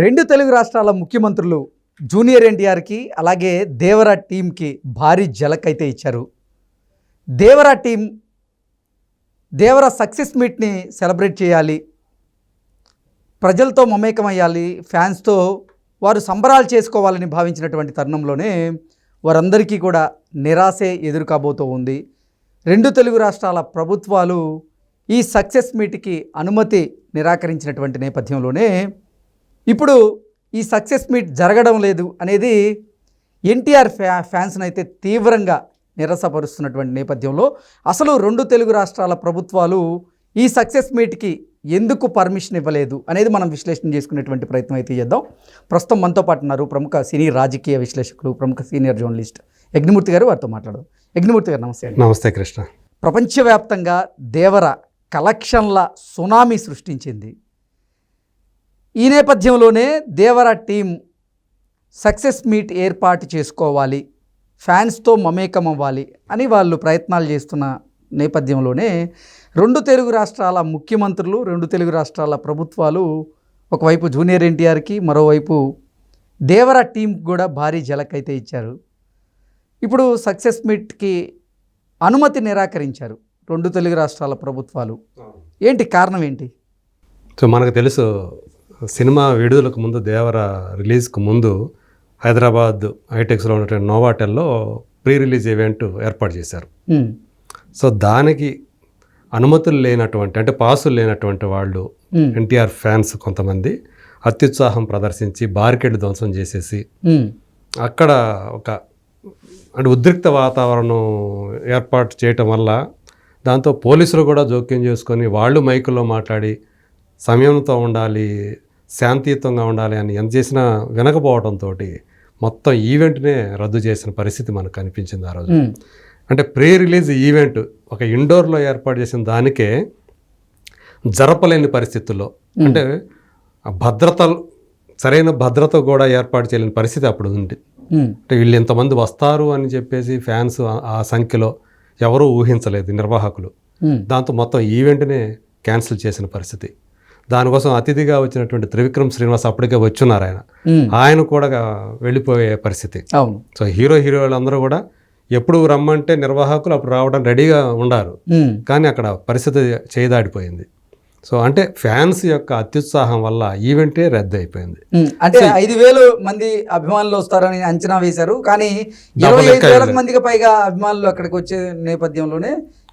రెండు తెలుగు రాష్ట్రాల ముఖ్యమంత్రులు జూనియర్ ఎన్టీఆర్కి అలాగే దేవరా టీంకి భారీ జలక్ అయితే ఇచ్చారు. దేవరా టీం దేవరా సక్సెస్ మీట్ని సెలబ్రేట్ చేయాలి. ప్రజలతో మమేకమయ్యాలి ఫ్యాన్స్తో వారు సంబరాలు చేసుకోవాలని భావించినటువంటి తరుణంలోనే వారందరికీ కూడా నిరాశే ఎదురుకాబోతూ ఉంది. రెండు తెలుగు రాష్ట్రాల ప్రభుత్వాలు ఈ సక్సెస్ మీట్కి అనుమతి నిరాకరించినటువంటి నేపథ్యంలోనే ఇప్పుడు ఈ సక్సెస్ మీట్ జరగడం లేదు అనేది ఎన్టీఆర్ ఫ్యా ఫ్యాన్స్ని అయితే తీవ్రంగా నిరసపరుస్తున్నటువంటి నేపథ్యంలో అసలు రెండు తెలుగు రాష్ట్రాల ప్రభుత్వాలు ఈ సక్సెస్ మీట్కి ఎందుకు పర్మిషన్ ఇవ్వలేదు అనేది మనం విశ్లేషణ చేసుకునేటువంటి ప్రయత్నం అయితే చేద్దాం. ప్రస్తుతం మనతో పాటు ఉన్నారు ప్రముఖ సినీ రాజకీయ విశ్లేషకులు ప్రముఖ సీనియర్ జర్నలిస్ట్ యజ్ఞమూర్తి గారు. వారితో మాట్లాడదాం. యజ్ఞమూర్తి గారు నమస్తే నమస్తే కృష్ణ. ప్రపంచవ్యాప్తంగా దేవర కలెక్షన్ల సునామీ సృష్టించింది. ఈ నేపథ్యంలోనే దేవర టీం సక్సెస్ మీట్ ఏర్పాటు చేసుకోవాలి ఫ్యాన్స్తో మమేకం అవ్వాలి అని వాళ్ళు ప్రయత్నాలు చేస్తున్న నేపథ్యంలోనే రెండు తెలుగు రాష్ట్రాల ముఖ్యమంత్రులు రెండు తెలుగు రాష్ట్రాల ప్రభుత్వాలు ఒకవైపు జూనియర్ ఎన్టీఆర్కి మరోవైపు దేవర టీంకి కూడా భారీ జలక్ అయితే ఇచ్చారు. ఇప్పుడు సక్సెస్ మీట్కి అనుమతి నిరాకరించారు రెండు తెలుగు రాష్ట్రాల ప్రభుత్వాలు. ఏంటి కారణం ఏంటి? సో మనకు తెలుసు సినిమా విడుదలకు ముందు దేవర రిలీజ్కు ముందు హైదరాబాద్ హైటెక్స్లో ఉన్నటువంటి నోవాటెల్లో ప్రీ రిలీజ్ ఈవెంట్ ఏర్పాటు చేశారు. సో దానికి అనుమతులు లేనటువంటి అంటే పాసులు లేనటువంటి వాళ్ళు ఎన్టీఆర్ ఫ్యాన్స్ కొంతమంది అత్యుత్సాహం ప్రదర్శించి బారికేడ్ ధ్వంసం చేసేసి అక్కడ ఒక అంటే ఉద్రిక్త వాతావరణం ఏర్పాటు చేయటం వల్ల దాంతో పోలీసులు కూడా జోక్యం చేసుకొని వాళ్ళు మైకుల్లో మాట్లాడి సంయమనంతో ఉండాలి శాంతియుతంగా ఉండాలి అని ఎంత చేసినా వినకపోవడంతో మొత్తం ఈవెంట్నే రద్దు చేసిన పరిస్థితి మనకు కనిపించింది ఆ రోజు. అంటే ప్రీ రిలీజ్ ఈవెంట్ ఒక ఇండోర్లో ఏర్పాటు చేసిన దానికే జరపలేని పరిస్థితుల్లో అంటే భద్రత సరైన భద్రత కూడా ఏర్పాటు చేయలేని పరిస్థితి అప్పుడు ఉంది. అంటే వీళ్ళు ఇంతమంది వస్తారు అని చెప్పేసి ఫ్యాన్స్ ఆ- సంఖ్యలో ఎవరూ ఊహించలేదు నిర్వాహకులు. దాంతో మొత్తం ఈవెంట్నే క్యాన్సిల్ చేసిన పరిస్థితి. దానికోసం అతిథిగా వచ్చినటువంటి త్రివిక్రమ్ శ్రీనివాస్ అప్పటికే వచ్చున్నారు ఆయన. ఆయన కూడా వెళ్ళిపోయే పరిస్థితి. అవును. సో హీరో హీరోలందరూ కూడా ఎప్పుడు రమ్మంటే నిర్వాహకులు అప్పుడు రావడం రెడీగా ఉండారు. కానీ అక్కడ పరిస్థితి చేయదాడిపోయింది సో అంటే ఫ్యాన్స్ యొక్క అత్యుత్సాహం వల్ల ఈవెంటే రద్దు అయిపోయింది అంటే ఐదు వేలు మంది అభిమానులు వస్తారని అంచనా వేశారు. కానీ ఇరవై ఐదు వేల మందికి పైగా అభిమానులు అక్కడికి వచ్చే నేపథ్యంలోనే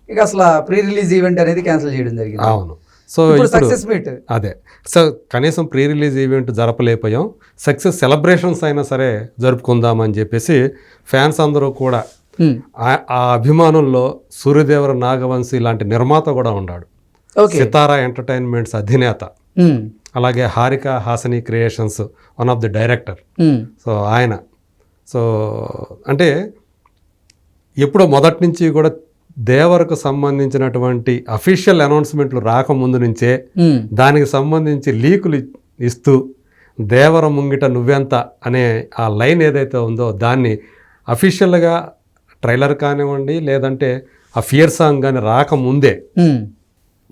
ఇక అసలు ప్రీ రిలీజ్ ఈవెంట్ అనేది క్యాన్సిల్ చేయడం జరిగింది. అవును. సో సక్సెస్ మీట్ అదే. సో కనీసం ప్రీ రిలీజ్ ఈవెంట్ జరపలేకపోయాం. సక్సెస్ సెలబ్రేషన్స్ అయినా సరే జరుపుకుందామని చెప్పేసి ఫ్యాన్స్ అందరూ కూడా ఉమ్, ఆ- అభిమానుల్లో సూర్యదేవర నాగవంశీ లాంటి నిర్మాత కూడా ఉన్నాడు. సితారా ఎంటర్టైన్మెంట్స్ అధినేత. ఉమ్, అలాగే Haarika Hassine creations one of the director so ఆయన. సో అంటే ఎప్పుడో మొదటి నుంచి కూడా దేవరకు సంబంధించినటువంటి అఫీషియల్ అనౌన్స్మెంట్లు రాకముందు నుంచే దానికి సంబంధించి లీకులు ఇస్తూ దేవర ముంగిట నువ్వెంత అనే ఆ లైన్ ఏదైతే ఉందో దాన్ని అఫీషియల్గా ట్రైలర్ కానివ్వండి లేదంటే ఆ ఫియర్ సాంగ్ కానీ రాకముందే.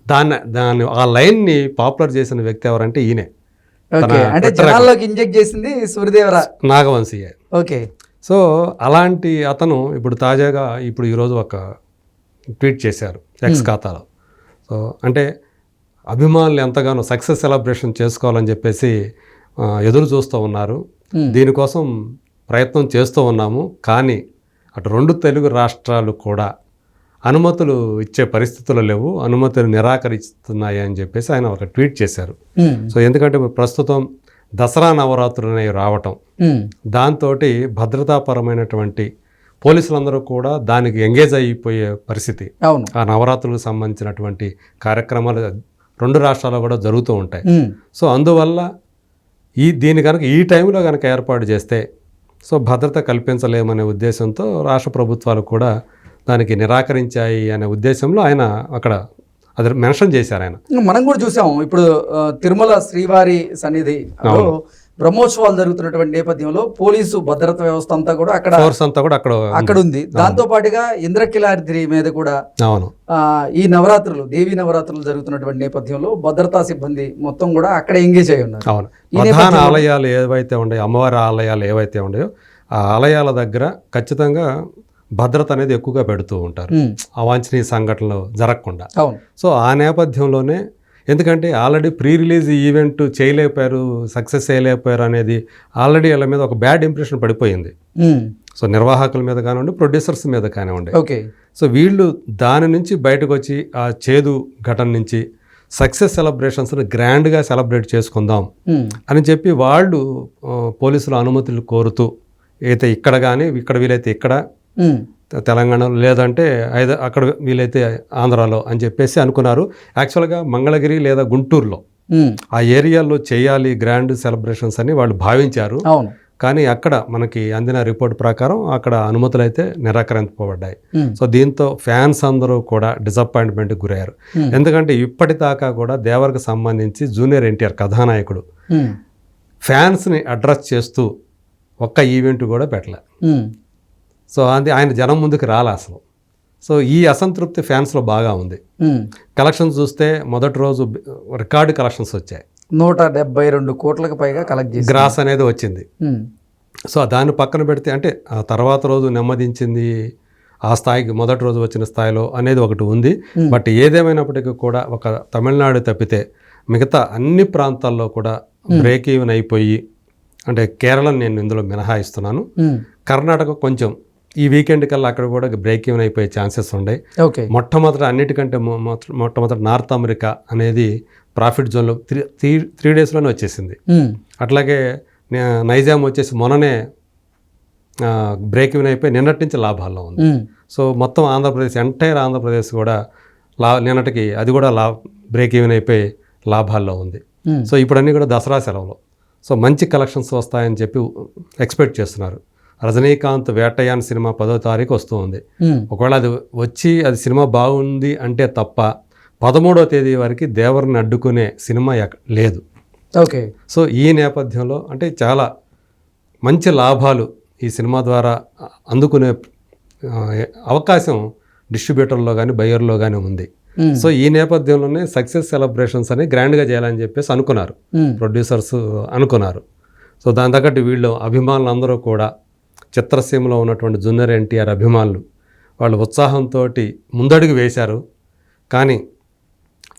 దాన్ని దాన్ని ఆ లైన్ని పాపులర్ చేసిన వ్యక్తి ఎవరంటే ఈయనే. అంటే జనాల్లోకి ఇంజెక్ట్ చేసింది సూర్యదేవరా. నాగవంశీయే. ఓకే. సో అలాంటి అతను ఇప్పుడు తాజాగా ఇప్పుడు ఈరోజు ఒక ట్వీట్ చేశారు ఎక్స్ ఖాతాలో. సో అంటే అభిమానులు ఎంతగానో సక్సెస్ సెలబ్రేషన్ చేసుకోవాలని చెప్పేసి ఎదురు చూస్తూ ఉన్నారు. Hmm. దీనికోసం ప్రయత్నం చేస్తూ ఉన్నాము. కానీ అటు రెండు తెలుగు రాష్ట్రాలు కూడా అనుమతులు ఇచ్చే పరిస్థితులు లేవు. అనుమతులు నిరాకరిస్తున్నాయి అని చెప్పేసి ఆయన ఒక ట్వీట్ చేశారు. ఉమ్, సో ఎందుకంటే ప్రస్తుతం దసరా నవరాత్రులు అనేవి రావటం. దాంతో భద్రతాపరమైనటువంటి పోలీసులందరూ కూడా దానికి ఎంగేజ్ అయిపోయే పరిస్థితి. అవును. ఆ నవరాత్రులకు సంబంధించినటువంటి కార్యక్రమాలు రెండు రాష్ట్రాల్లో కూడా జరుగుతూ ఉంటాయి. సో అందువల్ల ఈ దీని కనుక ఈ టైంలో కనుక ఏర్పాటు చేస్తే సో భద్రత కల్పించలేమనే ఉద్దేశంతో రాష్ట్ర ప్రభుత్వాలు కూడా దానికి నిరాకరించాయి అనే ఉద్దేశంలో ఆయన అక్కడ అది మెన్షన్ చేశారు ఆయన. మనం కూడా చూసాం ఇప్పుడు తిరుమల శ్రీవారి సన్నిధి బ్రహ్మోత్సవాలు జరుగుతున్నటువంటి నేపథ్యంలో పోలీసు భద్రత వ్యవస్థ అంతా కూడా అక్కడ అంతా కూడా అక్కడ. అక్కడ ఉంది. దాంతో పాటుగా ఇంద్రకిలాద్రి మీద కూడా అవును. ఆ, ఈ నవరాత్రులు దేవీ నవరాత్రులు జరుగుతున్నటువంటి నేపథ్యంలో భద్రతా సిబ్బంది మొత్తం కూడా అక్కడ ఎంగేజ్ అయి ఉన్నారు. అవును. ప్రధాన ఆలయాలు ఏవైతే ఉన్నాయో అమ్మవారి ఆలయాలు ఏవైతే ఉన్నాయో ఆ ఆలయాల దగ్గర ఖచ్చితంగా భద్రత అనేది ఎక్కువగా పెడుతూ ఉంటారు. అవాంఛనీయ సంఘటనలు జరగకుండా. అవును. సో ఆ నేపథ్యంలోనే ఎందుకంటే ఆల్రెడీ ప్రీ రిలీజ్ ఈవెంట్ చేయలేకపోయారు సక్సెస్ చేయలేకపోయారు అనేది ఆల్రెడీ వాళ్ళ మీద ఒక బ్యాడ్ ఇంప్రెషన్ పడిపోయింది. సో నిర్వాహకుల మీద కానివ్వండి ప్రొడ్యూసర్స్ మీద కానివ్వండి. ఓకే. సో వీళ్ళు దాని నుంచి బయటకు వచ్చి ఆ చేదు ఘటన నుంచి సక్సెస్ సెలబ్రేషన్స్ని గ్రాండ్గా సెలబ్రేట్ చేసుకుందాం అని చెప్పి వాళ్ళు పోలీసుల అనుమతులు కోరుతూ అయితే ఇక్కడ కానీ ఇక్కడ వీలైతే ఇక్కడ తెలంగాణలో లేదంటే ఐదు అక్కడ వీలైతే ఆంధ్రాలో అని చెప్పేసి అనుకున్నారు. యాక్చువల్గా మంగళగిరి లేదా గుంటూరులో ఆ ఏరియాలో చేయాలి గ్రాండ్ సెలబ్రేషన్స్ అని వాళ్ళు భావించారు. అవును. కానీ అక్కడ మనకి అందిన రిపోర్ట్ ప్రకారం అక్కడ అనుమతులు అయితే నిరాకరింపబడ్డాయి సో దీంతో ఫ్యాన్స్ అందరూ కూడా డిసప్పాయింట్మెంట్కి గురయ్యారు. ఎందుకంటే ఇప్పటిదాకా కూడా దేవరకు సంబంధించి జూనియర్ ఎన్టీఆర్ కథానాయకుడు ఫ్యాన్స్ని అడ్రస్ చేస్తూ ఒక్క ఈవెంట్ కూడా పెట్టలే. సో అది ఆయన జనం ముందుకు రాలే అసలు. సో ఈ అసంతృప్తి ఫ్యాన్స్లో బాగా ఉంది. కలెక్షన్స్ చూస్తే మొదటి రోజు రికార్డు కలెక్షన్స్ వచ్చాయి. నూట డెబ్బై రెండు కోట్లకు పైగా కలెక్ట్ చేసి గ్రాస్ అనేది వచ్చింది. సో దాన్ని పక్కన పెడితే అంటే ఆ తర్వాత రోజు నెమ్మదించింది ఆ స్థాయికి మొదటి రోజు వచ్చిన స్థాయిలో అనేది ఒకటి ఉంది. బట్ ఏదేమైనప్పటికీ కూడా ఒక తమిళనాడు తప్పితే మిగతా అన్ని ప్రాంతాల్లో కూడా బ్రేక్ ఈవెన్ అయిపోయి అంటే కేరళ నేను ఇందులో మినహాయిస్తున్నాను. కర్ణాటక కొంచెం ఈ వీకెండ్ కల్లా అక్కడ కూడా బ్రేక్ ఈవెన్ అయిపోయే ఛాన్సెస్ ఉన్నాయి ఓకే మొట్టమొదట అన్నిటికంటే మొట్టమొదట నార్త్ అమెరికా అనేది ప్రాఫిట్ జోన్లో త్రీ త్రీ త్రీ డేస్లోనే వచ్చేసింది. ఉమ్, అట్లాగే నైజాం వచ్చేసి మొన్ననే బ్రేక్ ఈవెన్ అయిపోయి నిన్నటి నుంచి లాభాల్లో ఉంది. ఉమ్, సో మొత్తం ఆంధ్రప్రదేశ్ ఎంటైర్ ఆంధ్రప్రదేశ్ కూడా లా నిన్నటికి అది కూడా లా బ్రేక్ ఈవెన్ అయిపోయి లాభాల్లో ఉంది. ఉమ్, సో ఇప్పుడు అన్నీ కూడా దసరా సెలవులు. సో మంచి కలెక్షన్స్ వస్తాయని చెప్పి ఎక్స్పెక్ట్ చేస్తున్నారు. రజనీకాంత్ వేటయాన్ సినిమా పదో తారీఖు వస్తూ ఉంది ఉమ్, ఒకవేళ అది వచ్చి అది సినిమా బాగుంది అంటే తప్ప పదమూడవ తేదీ వరకు దేవరిని అడ్డుకునే సినిమా ఎక్క- లేదు. ఓకే. సో ఈ నేపథ్యంలో అంటే చాలా మంచి లాభాలు ఈ సినిమా ద్వారా అందుకునే అవకాశం డిస్ట్రిబ్యూటర్లో కానీ బయ్యర్లో కానీ ఉంది. సో ఈ నేపథ్యంలోనే సక్సెస్ సెలబ్రేషన్స్ అని గ్రాండ్గా చేయాలని చెప్పేసి అనుకున్నారు. ప్రొడ్యూసర్స్ అనుకున్నారు. సో దాని తగ్గట్టు వీళ్ళు అభిమానులు అందరూ కూడా చిత్రసీమలో ఉన్నటువంటి జూనియర్ ఎన్టీఆర్ అభిమానులు వాళ్ళు ఉత్సాహంతో ముందడుగు వేశారు. కానీ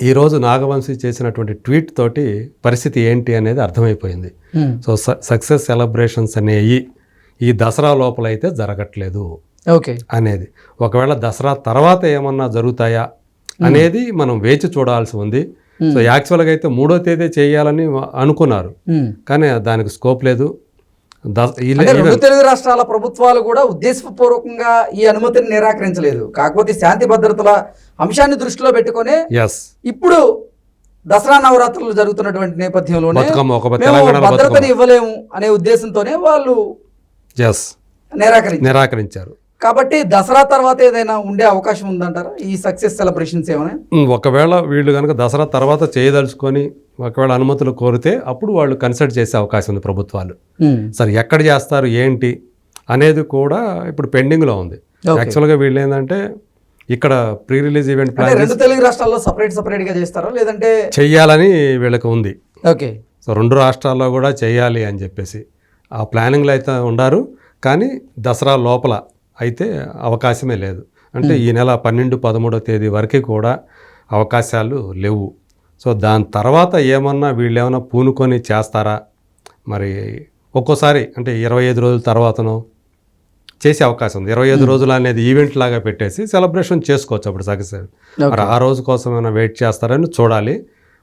ఈరోజు నాగవంశీ చేసినటువంటి ట్వీట్ తోటి పరిస్థితి ఏంటి అనేది అర్థమైపోయింది. సో స- సక్సెస్ సెలబ్రేషన్స్ అనేవి ఈ దసరా లోపల అయితే జరగట్లేదు ఓకే. అనేది. ఒకవేళ దసరా తర్వాత ఏమన్నా జరుగుతాయా అనేది మనం వేచి చూడాల్సి ఉంది. సో యాక్చువల్గా అయితే మూడో తేదీ చేయాలని అనుకున్నారు. కానీ దానికి స్కోప్ లేదు. రెండు తెలుగు రాష్ట్రాల ప్రభుత్వాలు కూడా ఉద్దేశపూర్వకంగా ఈ అనుమతిని నిరాకరించలేదు. కాకపోతే శాంతి భద్రతల అంశాన్ని దృష్టిలో పెట్టుకొని ఇప్పుడు దసరా నవరాత్రులు జరుగుతున్నటువంటి తెలంగాణలో భద్రతని ఇవ్వలేము అనే ఉద్దేశంతోనే వాళ్ళు నిరాకరించారు. నిరాకరించారు. కాబట్టి దసరా తర్వాత ఏదైనా ఉండే అవకాశం ఉందంటారా? ఈ సక్సెస్ సెలబ్రేషన్స్ ఏమైనా? ఒకవేళ వీళ్ళు కనుక దసరా తర్వాత చేయదలుచుకొని ఒకవేళ అనుమతులు కోరితే అప్పుడు వాళ్ళు కన్సల్ట్ చేసే అవకాశం ఉంది ప్రభుత్వాలు. సరే ఎక్కడ చేస్తారు ఏంటి అనేది కూడా ఇప్పుడు పెండింగ్లో ఉంది. యాక్చువల్గా వీళ్ళు ఏంటంటే ఇక్కడ ప్రీ రిలీజ్ ఈవెంట్ ప్లాన్ రెండు తెలుగు రాష్ట్రాల్లో సపరేట్ సపరేట్గా చేస్తారా? లేదంటే చెయ్యాలని వీళ్ళకి ఉంది. ఓకే సో రెండు రాష్ట్రాల్లో కూడా చేయాలి అని చెప్పేసి ఆ ప్లానింగ్లో అయితే ఉండారు. కానీ దసరా లోపల అయితే అవకాశమే లేదు. అంటే ఈ నెల పన్నెండు పదమూడో తేదీ వరకు కూడా అవకాశాలు లేవు. సో దాని తర్వాత ఏమన్నా వీళ్ళు ఏమైనా పూనుకొని చేస్తారా? మరి ఒక్కోసారి అంటే ఇరవై ఐదు రోజుల తర్వాతనో చేసే అవకాశం ఉంది. ఇరవై ఐదు రోజులు అనేది ఈవెంట్ లాగా పెట్టేసి సెలబ్రేషన్ చేసుకోవచ్చు అప్పుడు సక్సెస్ మరి ఆ రోజు కోసం ఏమైనా వెయిట్ చేస్తారని చూడాలి.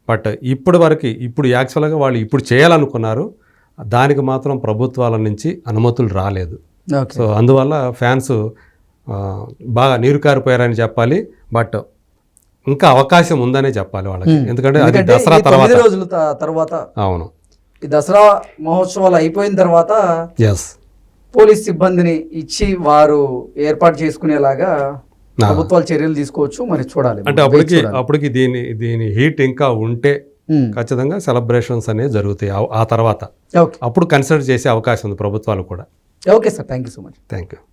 బట్ ఇప్పటి వరకు ఇప్పుడు యాక్చువల్గా వాళ్ళు ఇప్పుడు చేయాలనుకున్నారు దానికి మాత్రం ప్రభుత్వాల నుంచి అనుమతులు రాలేదు. సో అందువల్ల ఫ్యాన్స్ బాగా నీరు కారిపోయారని చెప్పాలి. బట్ ఇంకా అవకాశం ఉందనే చెప్పాలి వాళ్ళకి. ఎందుకంటే అది దసరా తర్వాత. రోజుల తర్వాత అవును. ఈ దసరా మహోత్సవాలు అయిపోయిన తర్వాత ఎస్ పోలీస్ సిబ్బందిని ఇచ్చి వారు ఏర్పాటు చేసుకునేలాగా. ప్రభుత్వాలు చర్యలు తీసుకోవచ్చు. మరి చూడాలి. అంటే అప్పటికి. అప్పటికి దీని దీని హీట్ ఇంకా ఉంటే. ఖచ్చితంగా సెలబ్రేషన్స్ అనేవి జరుగుతాయి. ఆ- తర్వాత. అప్పుడు కన్సిడర్ చేసే అవకాశం ఉంది ప్రభుత్వాలు కూడా. Okay sir. Thank you so much. Thank you